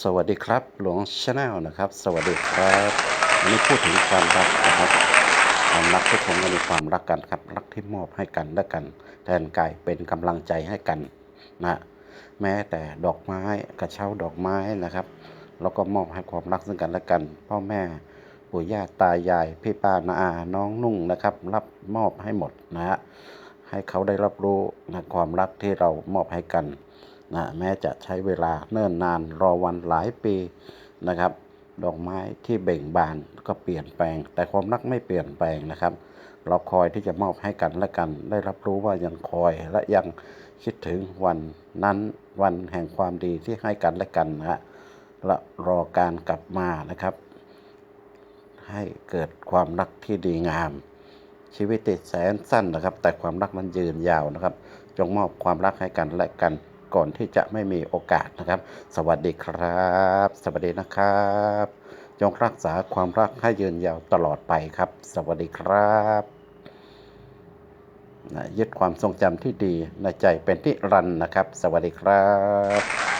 สวัสดีครับ หลวงชาแนลนะครับ สวัสดีครับวันนี้พูดถึงความรักนะครับ ความรักทุกคนก็มีความรักกันครับ รักที่มอบให้กันและกัน แทนกายเป็นกำลังใจให้กันนะแม้แต่ดอกไม้กระเช้าดอกไม้นะครับเราก็มอบให้ความรักซึ่งกันและกัน พ่อแม่ปู่ย่าตายายพี่ป้านาอาน้องนุ่งนะครับ รับมอบให้หมดนะฮะให้เขาได้รับรู้นะความรักที่เรามอบให้กัน นะแม้จะใช้เวลาเนิ่นนานรอวันหลายปีนะครับ ดอกไม้ที่เบ่งบานก็เปลี่ยนแปลง แต่ความรักไม่เปลี่ยนแปลงนะครับ เราคอยที่จะมอบให้กันและกัน ได้รับรู้ว่ายังคอยและยังคิดถึงวันนั้นวันแห่งความดีที่ให้กันและกันนะฮะและรอการกลับมานะครับ ให้เกิดความรักที่ดีงาม ชีวิตติดแสนสั้นนะครับ แต่ความรักมันยืนยาวนะครับ จงมอบความรักให้กันและกัน ก่อนที่จะไม่มีโอกาสนะครับ สวัสดีครับ สวัสดีนะครับ จงรักษาความรักให้ยืนยาวตลอดไปครับ สวัสดีครับนะยึดความทรงจำที่ดีในใจเป็นที่รันนะครับ สวัสดีครับ